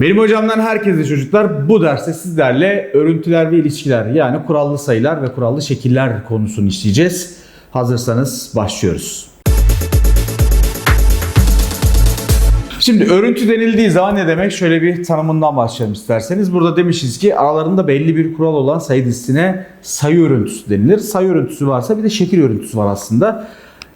Benim hocamdan herkese çocuklar bu derste sizlerle örüntüler ve ilişkiler yani kurallı sayılar ve kurallı şekiller konusunu işleyeceğiz. Hazırsanız başlıyoruz. Şimdi örüntü denildiği zaman ne demek? Şöyle bir tanımından başlayalım isterseniz. Burada demişiz ki aralarında belli bir kural olan sayı dizisine sayı örüntüsü denilir. Sayı örüntüsü varsa bir de şekil örüntüsü var aslında.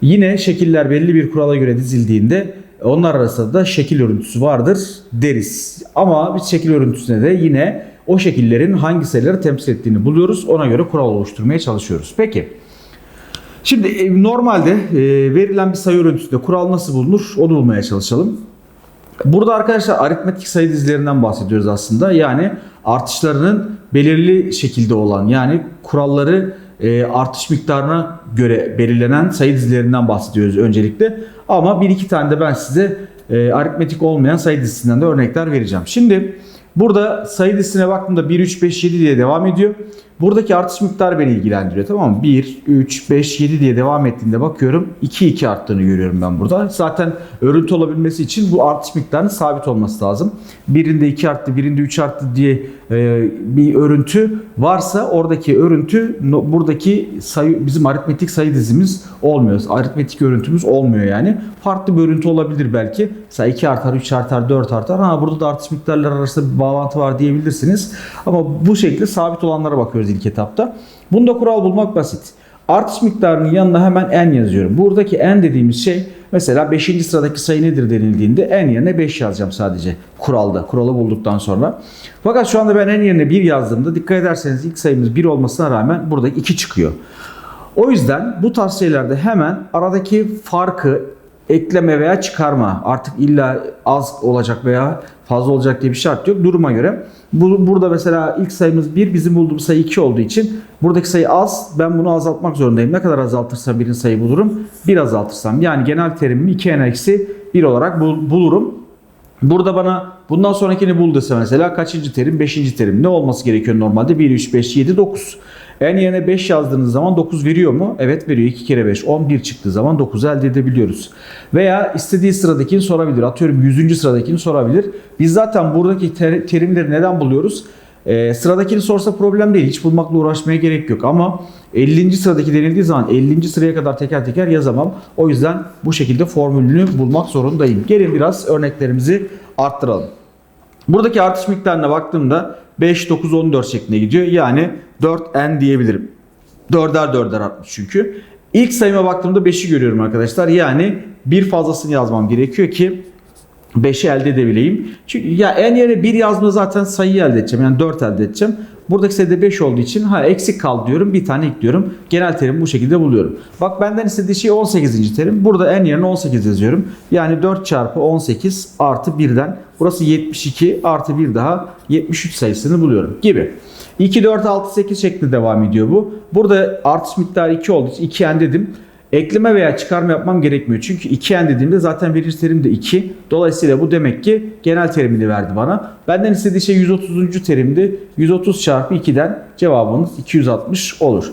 Yine şekiller belli bir kurala göre dizildiğinde onlar arasında da şekil örüntüsü vardır deriz. Ama biz şekil örüntüsüne de yine o şekillerin hangi sayıları temsil ettiğini buluyoruz. Ona göre kural oluşturmaya çalışıyoruz. Peki. Şimdi e, normalde e, verilen bir sayı örüntüsünde kural nasıl bulunur onu bulmaya çalışalım. Burada arkadaşlar aritmetik sayı dizilerinden bahsediyoruz aslında. Yani artışlarının belirli şekilde olan yani kuralları e, artış miktarına göre belirlenen sayı dizilerinden bahsediyoruz öncelikle. Ama bir iki tane de ben size e, aritmetik olmayan sayı dizisinden de örnekler vereceğim. Şimdi burada sayı dizisine baktığımda 1, 3, 5, 7 diye devam ediyor. Buradaki artış miktarı beni ilgilendiriyor tamam mı? 1, 3, 5, 7 diye devam ettiğinde bakıyorum 2, 2 arttığını görüyorum ben burada. Zaten örüntü olabilmesi için bu artış miktarının sabit olması lazım. Birinde 2 arttı, birinde 3 arttı diye e, bir örüntü varsa oradaki örüntü buradaki sayı bizim aritmetik sayı dizimiz olmuyor. Aritmetik örüntümüz olmuyor yani. Farklı bir örüntü olabilir belki. Mesela 2 artar, 3 artar, 4 artar. Ha burada da artış miktarları arasında bir bağlantı var diyebilirsiniz. Ama bu şekilde sabit olanlara bakıyoruz ilk etapta. Bunda kural bulmak basit. Artış miktarının yanına hemen n yazıyorum. Buradaki n dediğimiz şey mesela 5. sıradaki sayı nedir denildiğinde n yerine 5 yazacağım sadece kuralda. Kuralı bulduktan sonra. Fakat şu anda ben n yerine 1 yazdığımda dikkat ederseniz ilk sayımız 1 olmasına rağmen burada 2 çıkıyor. O yüzden bu tarz şeylerde hemen aradaki farkı ekleme veya çıkarma artık illa az olacak veya fazla olacak diye bir şart yok duruma göre. Bu, burada mesela ilk sayımız 1 bizim bulduğumuz sayı 2 olduğu için buradaki sayı az ben bunu azaltmak zorundayım. Ne kadar azaltırsam birin sayı bulurum 1 azaltırsam yani genel terimimi 2n eksi 1 olarak bul- bulurum. Burada bana bundan sonrakini bul dese mesela kaçıncı terim? 5. terim. Ne olması gerekiyor normalde? 1, 3, 5, 7, 9. En yerine 5 yazdığınız zaman 9 veriyor mu? Evet veriyor. 2 kere 5, 11 çıktığı zaman 9'u elde edebiliyoruz. Veya istediği sıradakini sorabilir. Atıyorum 100. sıradakini sorabilir. Biz zaten buradaki ter- terimleri neden buluyoruz? Ee, sıradakini sorsa problem değil. Hiç bulmakla uğraşmaya gerek yok. Ama 50. sıradaki denildiği zaman 50. sıraya kadar teker teker yazamam. O yüzden bu şekilde formülünü bulmak zorundayım. Gelin biraz örneklerimizi arttıralım. Buradaki artış miktarına baktığımda 5, 9, 14 şeklinde gidiyor. Yani 4n diyebilirim. 4'er 4'er artmış çünkü. İlk sayıma baktığımda 5'i görüyorum arkadaşlar. Yani bir fazlasını yazmam gerekiyor ki 5'i elde edebileyim. Çünkü ya en yerine 1 yazma zaten sayıyı elde edeceğim. Yani 4 elde edeceğim. Buradaki sayıda 5 olduğu için ha eksik kal diyorum. Bir tane ekliyorum. Genel terim bu şekilde buluyorum. Bak benden istediği şey 18. terim. Burada en yerine 18 yazıyorum. Yani 4 çarpı 18 artı 1'den. Burası 72 artı 1 daha 73 sayısını buluyorum gibi. 2, 4, 6, 8 şeklinde devam ediyor bu. Burada artış miktarı 2 olduğu için 2n dedim. Ekleme veya çıkarma yapmam gerekmiyor. Çünkü 2n dediğimde zaten birinci terim de 2. Dolayısıyla bu demek ki genel terimini verdi bana. Benden istediği şey 130. terimdi. 130 çarpı 2'den cevabımız 260 olur.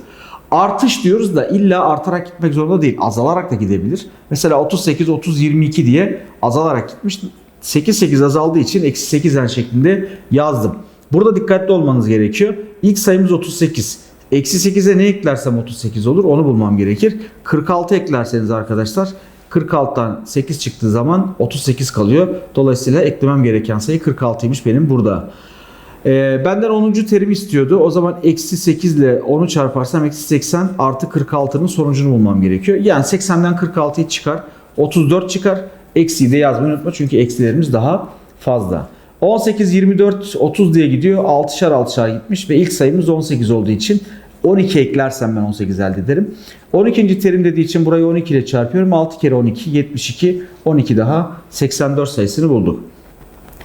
Artış diyoruz da illa artarak gitmek zorunda değil. Azalarak da gidebilir. Mesela 38, 30, 22 diye azalarak gitmiş. 8, 8 azaldığı için eksi 8'den şeklinde yazdım. Burada dikkatli olmanız gerekiyor. İlk sayımız 38. Eksi 8'e ne eklersem 38 olur onu bulmam gerekir. 46 eklerseniz arkadaşlar 46'dan 8 çıktığı zaman 38 kalıyor. Dolayısıyla eklemem gereken sayı 46'ymış benim burada. Ee, benden 10. terim istiyordu. O zaman eksi 8 ile 10'u çarparsam eksi 80 artı 46'nın sonucunu bulmam gerekiyor. Yani 80'den 46'yı çıkar. 34 çıkar. Eksiyi de yazmayı unutma çünkü eksilerimiz daha fazla. 18, 24, 30 diye gidiyor. 6'şar 6'şar gitmiş ve ilk sayımız 18 olduğu için 12 eklersem ben 18 elde ederim. 12. terim dediği için burayı 12 ile çarpıyorum. 6 kere 12, 72, 12 daha 84 sayısını bulduk.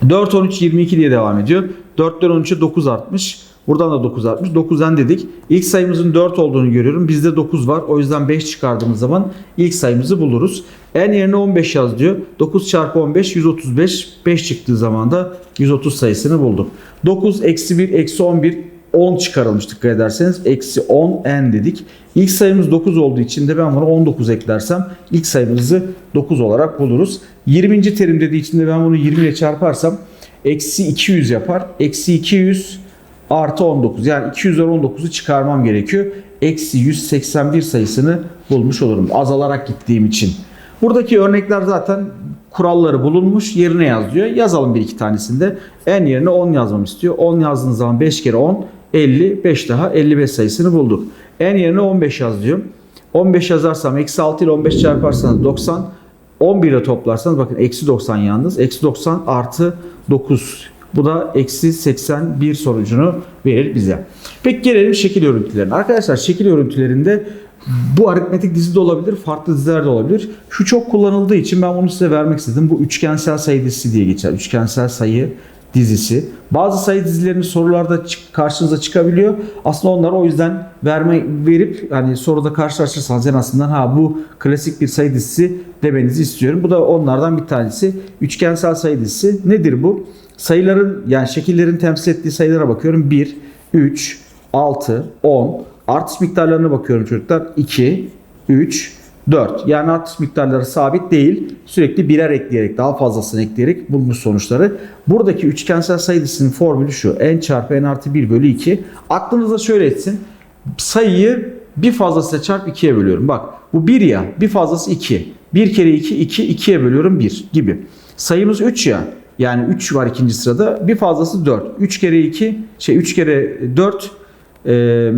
4, 13, 22 diye devam ediyor. 4'ten 13'e 9 artmış. Buradan da 9 artmış. 9'dan dedik. İlk sayımızın 4 olduğunu görüyorum. Bizde 9 var. O yüzden 5 çıkardığımız zaman ilk sayımızı buluruz. En yerine 15 yaz diyor. 9 çarpı 15 135. 5 çıktığı zaman da 130 sayısını bulduk. 9 eksi 1 eksi 11 10 çıkarılmış dikkat ederseniz. Eksi 10 n dedik. İlk sayımız 9 olduğu için de ben buna 19 eklersem ilk sayımızı 9 olarak buluruz. 20. terim dediği için de ben bunu 20 ile çarparsam Eksi 200 yapar. Eksi 200 artı 19. Yani 200'den 19'u çıkarmam gerekiyor. Eksi 181 sayısını bulmuş olurum. Azalarak gittiğim için. Buradaki örnekler zaten kuralları bulunmuş. Yerine yaz diyor. Yazalım bir iki tanesinde. En yerine 10 yazmam istiyor. 10 yazdığınız zaman 5 kere 10 50. 5 daha 55 sayısını bulduk. En yerine 15 yaz diyor. 15 yazarsam eksi 6 ile 15 çarparsanız 90. 11 ile toplarsanız bakın eksi 90 yalnız. Eksi 90 artı 9. Bu da eksi 81 sonucunu verir bize. Peki gelelim şekil örüntülerine. Arkadaşlar şekil örüntülerinde bu aritmetik dizi de olabilir, farklı diziler de olabilir. Şu çok kullanıldığı için ben bunu size vermek istedim. Bu üçgensel sayı dizisi diye geçer. Üçgensel sayı dizisi. Bazı sayı dizilerinin sorularda karşınıza çıkabiliyor. Aslında onları o yüzden verme verip hani soruda karşılaşırsanız en azından ha bu klasik bir sayı dizisi demenizi istiyorum. Bu da onlardan bir tanesi. Üçgensel sayı dizisi. Nedir bu? Sayıların yani şekillerin temsil ettiği sayılara bakıyorum. 1, 3, 6, 10. Artış miktarlarına bakıyorum çocuklar. 2, 3, 4. Yani artış miktarları sabit değil. Sürekli birer ekleyerek, daha fazlasını ekleyerek bulmuş sonuçları. Buradaki üçgensel sayı formülü şu. n çarpı n artı 1 bölü 2. Aklınızda şöyle etsin. Sayıyı bir fazlasıyla çarp 2'ye bölüyorum. Bak bu 1 ya. Bir fazlası 2. 1 kere 2, 2. 2'ye bölüyorum 1 gibi. Sayımız 3 ya. Yani 3 var ikinci sırada. Bir fazlası 4. 3 kere 2, şey 3 kere 4 eee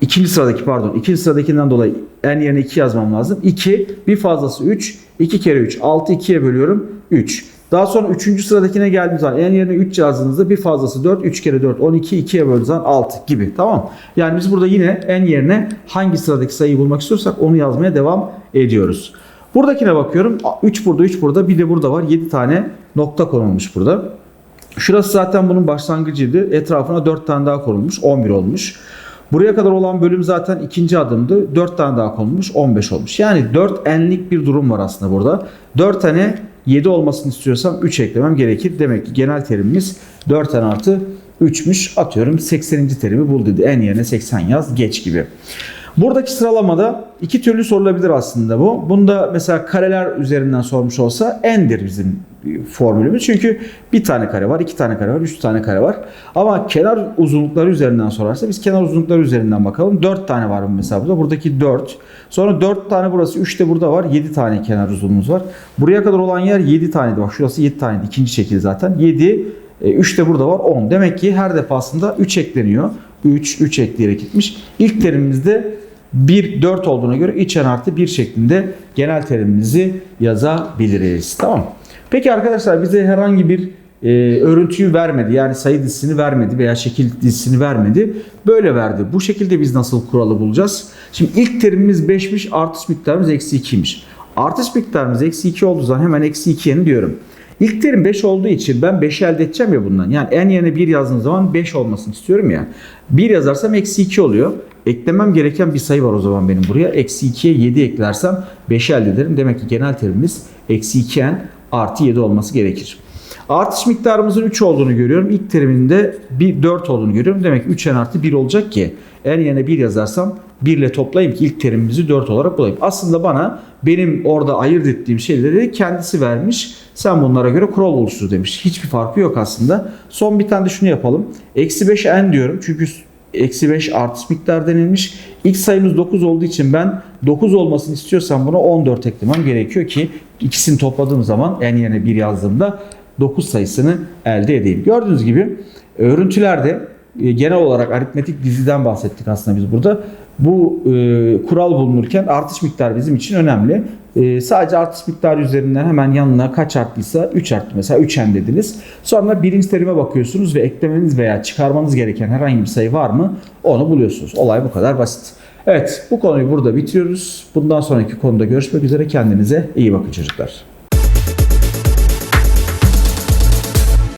İkinci sıradaki pardon. ikinci sıradakinden dolayı en yerine 2 yazmam lazım. 2. Bir fazlası 3. 2 kere 3. 6 2'ye bölüyorum. 3. Daha sonra 3. sıradakine geldiğim zaman en yerine 3 yazdığınızda bir fazlası 4. 3 kere 4 12. 2'ye böldüğünüz zaman 6 gibi. Tamam. Yani biz burada yine en yerine hangi sıradaki sayıyı bulmak istiyorsak onu yazmaya devam ediyoruz. Buradakine bakıyorum. 3 burada 3 burada bir de burada var. 7 tane nokta konulmuş burada. Şurası zaten bunun başlangıcıydı. Etrafına 4 tane daha konulmuş. 11 olmuş. Buraya kadar olan bölüm zaten ikinci adımdı. 4 tane daha konulmuş. 15 olmuş. Yani 4 enlik bir durum var aslında burada. 4 tane 7 olmasını istiyorsam 3 eklemem gerekir. Demek ki genel terimimiz 4 tane artı 3'müş. Atıyorum 80. terimi bul dedi. En yerine 80 yaz geç gibi. Buradaki sıralamada iki türlü sorulabilir aslında bu. Bunda mesela kareler üzerinden sormuş olsa endir bizim formülümüz. Çünkü bir tane kare var, iki tane kare var, üç tane kare var. Ama kenar uzunlukları üzerinden sorarsa biz kenar uzunlukları üzerinden bakalım. Dört tane var mesela burada. Buradaki dört. Sonra dört tane burası, üç de burada var. Yedi tane kenar uzunluğumuz var. Buraya kadar olan yer yedi taneydi. Bak şurası yedi taneydi. İkinci şekil zaten. Yedi, e, üç de burada var. On. Demek ki her defasında üç ekleniyor. 3, 3 ekleyerek gitmiş. İlk terimimizde 1, 4 olduğuna göre iç en artı 1 şeklinde genel terimimizi yazabiliriz. Tamam. Peki arkadaşlar bize herhangi bir e, örüntüyü vermedi. Yani sayı dizisini vermedi veya şekil dizisini vermedi. Böyle verdi. Bu şekilde biz nasıl kuralı bulacağız? Şimdi ilk terimimiz 5'miş, artış miktarımız eksi 2'ymiş. Artış miktarımız eksi 2 olduğu zaman hemen eksi 2'yerini diyorum. İlk terim 5 olduğu için ben 5'i elde edeceğim ya bundan. Yani en yerine 1 yazdığım zaman 5 olmasını istiyorum ya. 1 yazarsam eksi 2 oluyor. Eklemem gereken bir sayı var o zaman benim buraya. Eksi 2'ye 7 eklersem 5'i elde ederim. Demek ki genel terimimiz eksi 2n artı 7 olması gerekir. Artış miktarımızın 3 olduğunu görüyorum. İlk teriminde bir 4 olduğunu görüyorum. Demek ki 3n artı 1 olacak ki en yerine 1 yazarsam 1 ile toplayayım ki ilk terimimizi 4 olarak bulayım. Aslında bana benim orada ayırt ettiğim şeyleri kendisi vermiş. Sen bunlara göre kural oluştur demiş. Hiçbir farkı yok aslında. Son bir tane de şunu yapalım. Eksi 5 n diyorum. Çünkü eksi 5 artış miktar denilmiş. İlk sayımız 9 olduğu için ben 9 olmasını istiyorsam buna 14 eklemem gerekiyor ki ikisini topladığım zaman en yerine 1 yazdığımda 9 sayısını elde edeyim. Gördüğünüz gibi örüntülerde e, genel olarak aritmetik diziden bahsettik aslında biz burada. Bu e, kural bulunurken artış miktarı bizim için önemli. E, sadece artış miktarı üzerinden hemen yanına kaç arttıysa 3 arttı mesela 3n dediniz. Sonra birinci terime bakıyorsunuz ve eklemeniz veya çıkarmanız gereken herhangi bir sayı var mı onu buluyorsunuz. Olay bu kadar basit. Evet bu konuyu burada bitiriyoruz. Bundan sonraki konuda görüşmek üzere. Kendinize iyi bakın çocuklar.